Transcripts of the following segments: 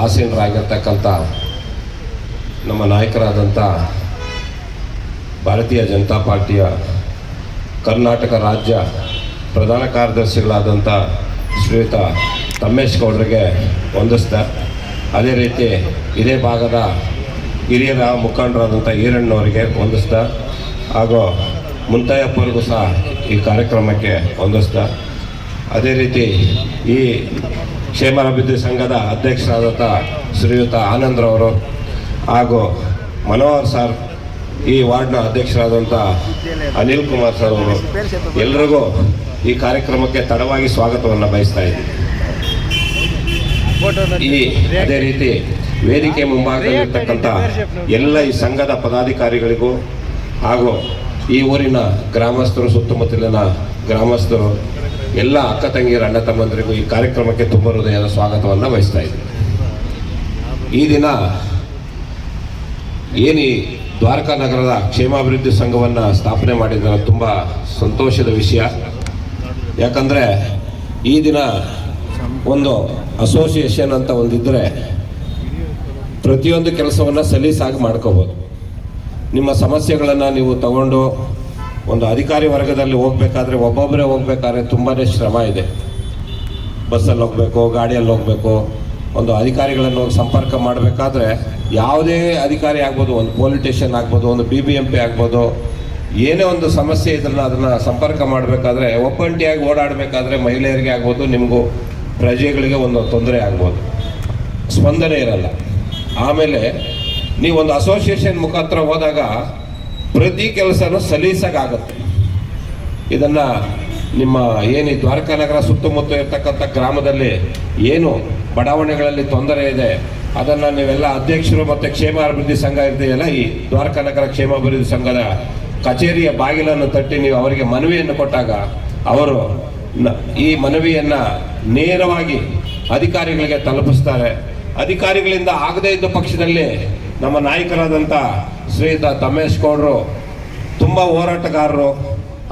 ಆಸೀನರಾಗಿರ್ತಕ್ಕಂಥ ನಮ್ಮ ನಾಯಕರಾದಂಥ ಭಾರತೀಯ ಜನತಾ ಪಾರ್ಟಿಯ ಕರ್ನಾಟಕ ರಾಜ್ಯ ಪ್ರಧಾನ ಕಾರ್ಯದರ್ಶಿಗಳಾದಂಥ ಶ್ರೀಯುತ ತಮ್ಮೇಶ್ ಗೌಡರಿಗೆ ವಂದಿಸ್ತಾ ಅದೇ ರೀತಿ ಇದೇ ಭಾಗದ ಹಿರಿಯರ ಮುಖಂಡರಾದಂಥ ಈರಣ್ಣವರಿಗೆ ವಂದಿಸ್ತಾ ಹಾಗೂ ಮುಂತಾಯಪ್ಪರಿಗೂ ಸಹ ಈ ಕಾರ್ಯಕ್ರಮಕ್ಕೆ ವಂದಿಸ್ತಾ ಅದೇ ರೀತಿ ಈ ಕ್ಷೇಮಾಭಿವೃದ್ಧಿ ಸಂಘದ ಅಧ್ಯಕ್ಷರಾದಂಥ ಶ್ರೀಯುತ ಆನಂದ್ರವರು ಹಾಗೂ ಮನೋಹರ್ ಸರ್, ಈ ವಾರ್ಡ್ನ ಅಧ್ಯಕ್ಷರಾದಂಥ ಅನಿಲ್ ಕುಮಾರ್ ಸರ್ ಅವರು. ಎಲ್ರಿಗೂ ಈ ಕಾರ್ಯಕ್ರಮಕ್ಕೆ ತಡವಾಗಿ ಸ್ವಾಗತವನ್ನು ಬಯಸ್ತಾ ಇದ್ದೀನಿ. ಈ ಅದೇ ರೀತಿ ವೇದಿಕೆ ಮುಂಭಾಗದಲ್ಲಿರ್ತಕ್ಕಂಥ ಎಲ್ಲ ಈ ಸಂಘದ ಪದಾಧಿಕಾರಿಗಳಿಗೂ ಹಾಗೂ ಈ ಊರಿನ ಗ್ರಾಮಸ್ಥರು, ಸುತ್ತಮುತ್ತಲಿನ ಗ್ರಾಮಸ್ಥರು ಎಲ್ಲ ಅಕ್ಕ ತಂಗಿಯರ ಅಣ್ಣ ತಮ್ಮಂದರಿಗೂ ಈ ಕಾರ್ಯಕ್ರಮಕ್ಕೆ ತುಂಬ ಹೃದಯದ ಸ್ವಾಗತವನ್ನು ವಹಿಸ್ತಾ ಇದ್ದೀನಿ. ಈ ದಿನ ಏನಿ ದ್ವಾರಕಾ ನಗರದ ಕ್ಷೇಮಾಭಿವೃದ್ಧಿ ಸಂಘವನ್ನು ಸ್ಥಾಪನೆ ಮಾಡಿದ ತುಂಬ ಸಂತೋಷದ ವಿಷಯ. ಯಾಕಂದರೆ ಈ ದಿನ ಒಂದು ಅಸೋಸಿಯೇಷನ್ ಅಂತ ಒಂದಿದ್ದರೆ ಪ್ರತಿಯೊಂದು ಕೆಲಸವನ್ನು ಸಲೀಸಾಗಿ ಮಾಡ್ಕೋಬೋದು. ನಿಮ್ಮ ಸಮಸ್ಯೆಗಳನ್ನು ನೀವು ತಗೊಂಡು ಒಂದು ಅಧಿಕಾರಿ ವರ್ಗದಲ್ಲಿ ಹೋಗ್ಬೇಕಾದ್ರೆ ಒಬ್ಬೊಬ್ಬರೇ ಹೋಗ್ಬೇಕಾದ್ರೆ ತುಂಬಾ ಶ್ರಮ ಇದೆ. ಬಸ್ಸಲ್ಲಿ ಹೋಗಬೇಕು, ಗಾಡಿಯಲ್ಲಿ ಹೋಗಬೇಕು, ಒಂದು ಅಧಿಕಾರಿಗಳನ್ನು ಸಂಪರ್ಕ ಮಾಡಬೇಕಾದ್ರೆ ಯಾವುದೇ ಅಧಿಕಾರಿ ಆಗ್ಬೋದು, ಒಂದು ಪೊಲಿಟಿಷಿಯನ್ ಆಗ್ಬೋದು, ಒಂದು ಬಿ ಬಿ ಎಂ ಪಿ ಆಗ್ಬೋದು, ಏನೇ ಒಂದು ಸಮಸ್ಯೆ ಇದ್ರಲ್ಲ ಅದನ್ನು ಸಂಪರ್ಕ ಮಾಡಬೇಕಾದ್ರೆ ಒಪ್ಪಂಟಿಯಾಗಿ ಓಡಾಡಬೇಕಾದ್ರೆ ಮಹಿಳೆಯರಿಗೆ ಆಗ್ಬೋದು, ನಿಮಗೂ ಪ್ರಜೆಗಳಿಗೆ ಒಂದು ತೊಂದರೆ ಆಗ್ಬೋದು. ಸ್ಪಂದನೆ ಇರಲ್ಲ. ಆಮೇಲೆ ನೀವು ಒಂದು ಅಸೋಸಿಯೇಷನ್ ಮುಖಾಂತರ ಹೋದಾಗ ಪ್ರತಿ ಕೆಲಸನೂ ಸಲೀಸಾಗಿ ಇದನ್ನು ನಿಮ್ಮ ಏನು ದ್ವಾರಕಾ ನಗರ ಸುತ್ತಮುತ್ತ ಇರ್ತಕ್ಕಂಥ ಗ್ರಾಮದಲ್ಲಿ ಏನು ಬಡಾವಣೆಗಳಲ್ಲಿ ತೊಂದರೆ ಇದೆ, ಅದನ್ನು ನೀವೆಲ್ಲ ಅಧ್ಯಕ್ಷರು ಮತ್ತು ಕ್ಷೇಮಾಭಿವೃದ್ಧಿ ಸಂಘ ಇರ್ತೀಯಲ್ಲ, ಈ ದ್ವಾರಕಾ ನಗರ ಕ್ಷೇಮಾಭಿವೃದ್ಧಿ ಸಂಘದ ಕಚೇರಿಯ ಬಾಗಿಲನ್ನು ತಟ್ಟಿ ನೀವು ಅವರಿಗೆ ಮನವಿಯನ್ನು ಕೊಟ್ಟಾಗ ಅವರು ಈ ಮನವಿಯನ್ನು ನೇರವಾಗಿ ಅಧಿಕಾರಿಗಳಿಗೆ ತಲುಪಿಸ್ತಾರೆ. ಅಧಿಕಾರಿಗಳಿಂದ ಆಗದೇ ಇದ್ದ ಪಕ್ಷದಲ್ಲಿ ನಮ್ಮ ನಾಯಕರಾದಂಥ ಶ್ರೀಯುತ ತಮೇಶ್ ಗೌಡರು, ತುಂಬ ಹೋರಾಟಗಾರರು,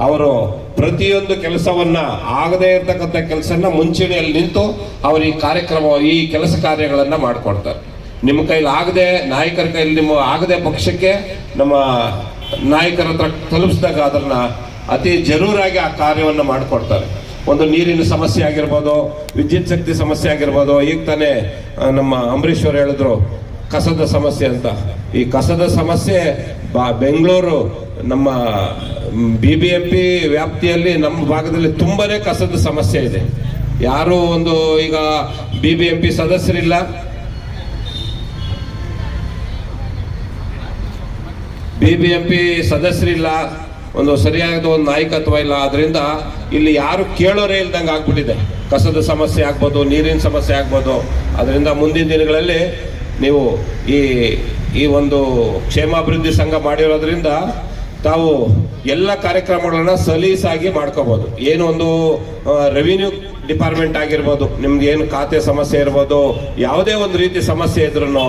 ಅವರು ಪ್ರತಿಯೊಂದು ಕೆಲಸವನ್ನು ಆಗದೇ ಇರತಕ್ಕಂಥ ಕೆಲಸನ ಮುಂಚೂಣಿಯಲ್ಲಿ ನಿಂತು ಅವರು ಈ ಕಾರ್ಯಕ್ರಮ, ಈ ಕೆಲಸ ಕಾರ್ಯಗಳನ್ನು ಮಾಡಿಕೊಡ್ತಾರೆ. ನಿಮ್ಮ ಕೈಲಿ ಆಗದೆ, ನಾಯಕರ ಕೈಲಿ ನಿಮ್ಮ ಆಗದೆ ಪಕ್ಷಕ್ಕೆ ನಮ್ಮ ನಾಯಕರ ಹತ್ರ ತಲುಪಿಸಿದಾಗ ಅದನ್ನು ಅತಿ ಜರೂರಾಗಿ ಆ ಕಾರ್ಯವನ್ನು ಮಾಡಿಕೊಡ್ತಾರೆ. ಒಂದು ನೀರಿನ ಸಮಸ್ಯೆ ಆಗಿರ್ಬೋದು, ವಿದ್ಯುತ್ ಶಕ್ತಿ ಸಮಸ್ಯೆ ಆಗಿರ್ಬೋದು, ಈಗ ತಾನೇ ನಮ್ಮ ಅಂಬರೀಶ್ ಅವರು ಹೇಳಿದ್ರು, ಕಸದ ಸಮಸ್ಯೆ ಅಂತ. ಈ ಕಸದ ಸಮಸ್ಯೆ ಬಾ, ಬೆಂಗಳೂರು, ನಮ್ಮ ಬಿ ಬಿ ಎಂ ಪಿ ವ್ಯಾಪ್ತಿಯಲ್ಲಿ ನಮ್ಮ ಭಾಗದಲ್ಲಿ ತುಂಬಾನೇ ಕಸದ ಸಮಸ್ಯೆ ಇದೆ. ಯಾರು ಒಂದು, ಈಗ ಬಿ ಬಿ ಎಂ ಪಿ ಸದಸ್ಯರಿಲ್ಲ. ಬಿ ಬಿ ಎಂ ಪಿ ಸದಸ್ಯರಿಲ್ಲ. ಒಂದು ಸರಿಯಾದ ಒಂದು ನಾಯಕತ್ವ ಇಲ್ಲ. ಆದ್ರಿಂದ ಇಲ್ಲಿ ಯಾರು ಕೇಳೋರೇ ಇಲ್ದಂಗೆ ಆಗ್ಬಿಟ್ಟಿದೆ. ಕಸದ ಸಮಸ್ಯೆ ಆಗ್ಬೋದು, ನೀರಿನ ಸಮಸ್ಯೆ ಆಗ್ಬೋದು. ಅದರಿಂದ ಮುಂದಿನ ದಿನಗಳಲ್ಲಿ ನೀವು ಈ ಈ ಒಂದು ಕ್ಷೇಮಾಭಿವೃದ್ಧಿ ಸಂಘ ಮಾಡಿರೋದ್ರಿಂದ ತಾವು ಎಲ್ಲ ಕಾರ್ಯಕ್ರಮಗಳನ್ನ ಸಲೀಸಾಗಿ ಮಾಡ್ಕೋಬಹುದು ಏನು ಒಂದು ರೆವಿನ್ಯೂ ಡಿಪಾರ್ಟ್ಮೆಂಟ್ ಆಗಿರ್ಬೋದು, ನಿಮ್ಗೆ ಏನು ಖಾತೆ ಸಮಸ್ಯೆ ಇರ್ಬೋದು, ಯಾವುದೇ ಒಂದು ರೀತಿ ಸಮಸ್ಯೆ ಇದ್ರೂ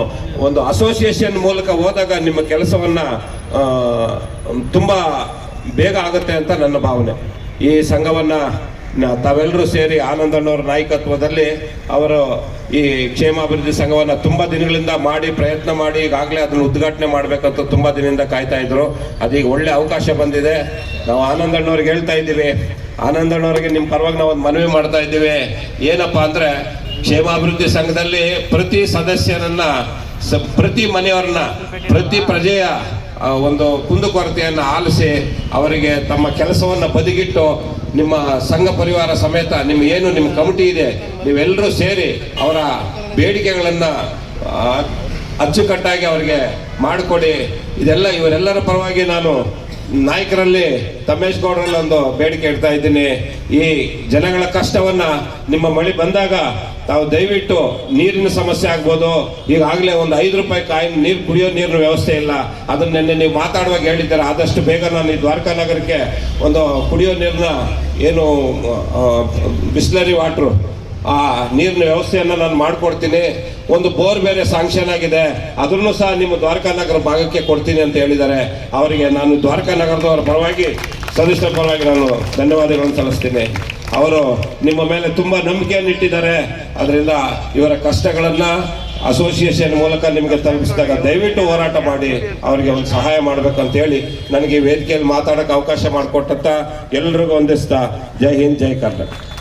ಒಂದು ಅಸೋಸಿಯೇಷನ್ ಮೂಲಕ ಹೋದಾಗ ನಿಮ್ಮ ಕೆಲಸವನ್ನ ತುಂಬಾ ಬೇಗ ಆಗುತ್ತೆ ಅಂತ ನನ್ನ ಭಾವನೆ. ಈ ಸಂಘವನ್ನ ತಾವೆಲ್ಲರೂ ಸೇರಿ ಆನಂದಣ್ಣವರ ನಾಯಕತ್ವದಲ್ಲಿ ಅವರು ಈ ಕ್ಷೇಮಾಭಿವೃದ್ಧಿ ಸಂಘವನ್ನು ತುಂಬ ದಿನಗಳಿಂದ ಮಾಡಿ ಪ್ರಯತ್ನ ಮಾಡಿ ಈಗಾಗಲೇ ಅದನ್ನು ಉದ್ಘಾಟನೆ ಮಾಡಬೇಕಂತ ತುಂಬ ದಿನದಿಂದ ಕಾಯ್ತಾ ಇದ್ರು. ಅದೀಗ ಒಳ್ಳೆ ಅವಕಾಶ ಬಂದಿದೆ. ನಾವು ಆನಂದಣ್ಣವ್ರಿಗೆ ಹೇಳ್ತಾ ಇದ್ದೀವಿ. ಆನಂದಣ್ಣವರಿಗೆ ನಿಮ್ಮ ಪರವಾಗಿ ನಾವು ಒಂದು ಮನವಿ ಮಾಡ್ತಾ ಇದ್ದೀವಿ. ಏನಪ್ಪ ಅಂದರೆ ಕ್ಷೇಮಾಭಿವೃದ್ಧಿ ಸಂಘದಲ್ಲಿ ಪ್ರತಿ ಸದಸ್ಯರನ್ನು ಪ್ರತಿ ಮನೆಯವ್ರನ್ನ, ಪ್ರತಿ ಪ್ರಜೆಯ ಒಂದು ಕುಂದುಕೊರತೆಯನ್ನು ಆಲಿಸಿ ಅವರಿಗೆ ತಮ್ಮ ಕೆಲಸವನ್ನು ಬದಿಗಿಟ್ಟು ನಿಮ್ಮ ಸಂಘ ಪರಿವಾರ ಸಮೇತ ನಿಮ್ಮ ಏನು ನಿಮ್ಮ ಕಮಿಟಿ ಇದೆ ನೀವೆಲ್ಲರೂ ಸೇರಿ ಅವರ ಬೇಡಿಕೆಗಳನ್ನು ಅಚ್ಚುಕಟ್ಟಾಗಿ ಅವರಿಗೆ ಮಾಡಿಕೊಡಿ. ಇದೆಲ್ಲ ಇವರೆಲ್ಲರ ಪರವಾಗಿ ನಾನು ನಾಯಕರಲ್ಲಿ ತಮೇಶ್ ಗೌಡರಲ್ಲಿ ಒಂದು ಬೇಡಿಕೆ ಇಡ್ತಾ ಇದ್ದೀನಿ. ಈ ಜನಗಳ ಕಷ್ಟವನ್ನ ನಿಮ್ಮ ಮಳೆ ಬಂದಾಗ ತಾವು ದಯವಿಟ್ಟು ನೀರಿನ ಸಮಸ್ಯೆ ಆಗ್ಬೋದು. ಈಗಾಗಲೇ ಒಂದು ಐದು ರೂಪಾಯಿ ಕಾಯಿ ನೀರು ಕುಡಿಯೋ ನೀರಿನ ವ್ಯವಸ್ಥೆ ಇಲ್ಲ. ಅದನ್ನ ನಿನ್ನೆ ನೀವು ಮಾತಾಡುವಾಗ ಹೇಳಿದ್ದಾರೆ, ಆದಷ್ಟು ಬೇಗ ನಾನು ಈ ದ್ವಾರಕಾ ನಗರಕ್ಕೆ ಒಂದು ಕುಡಿಯೋ ನೀರನ್ನ ಏನು ಬಿಸ್ಲರಿ ವಾಟ್ರು ಆ ನೀರಿನ ವ್ಯವಸ್ಥೆಯನ್ನು ನಾನು ಮಾಡಿಕೊಡ್ತೀನಿ. ಒಂದು ಬೋರ್ ಬೇರೆ ಸಾಂಕ್ಷನ್ ಆಗಿದೆ. ಅದನ್ನು ಸಹ ನಿಮ್ಮ ದ್ವಾರಕಾ ನಗರ ಭಾಗಕ್ಕೆ ಕೊಡ್ತೀನಿ ಅಂತ ಹೇಳಿದ್ದಾರೆ. ಅವರಿಗೆ ನಾನು ದ್ವಾರಕಾ ನಗರದವರ ಪರವಾಗಿ, ಸದಸ್ಯರ ಪರವಾಗಿ ನಾನು ಧನ್ಯವಾದಗಳನ್ನು ಸಲ್ಲಿಸ್ತೀನಿ. ಅವರು ನಿಮ್ಮ ಮೇಲೆ ತುಂಬ ನಂಬಿಕೆಯನ್ನು ಇಟ್ಟಿದ್ದಾರೆ. ಅದರಿಂದ ಇವರ ಕಷ್ಟಗಳನ್ನು ಅಸೋಸಿಯೇಷನ್ ಮೂಲಕ ನಿಮಗೆ ತಲುಪಿಸಿದಾಗ ದಯವಿಟ್ಟು ಹೋರಾಟ ಮಾಡಿ, ಅವರಿಗೆ ಒಂದು ಸಹಾಯ ಮಾಡಬೇಕು ಹೇಳಿ ನನಗೆ ವೇದಿಕೆಯಲ್ಲಿ ಮಾತಾಡೋಕ್ಕೆ ಅವಕಾಶ ಮಾಡಿಕೊಟ್ಟಂತ ಎಲ್ಲರಿಗೂ ಒಂದಿಸ್ತಾ ಜೈ ಹಿಂದ್, ಜೈ ಕರ್ನಾಟಕ.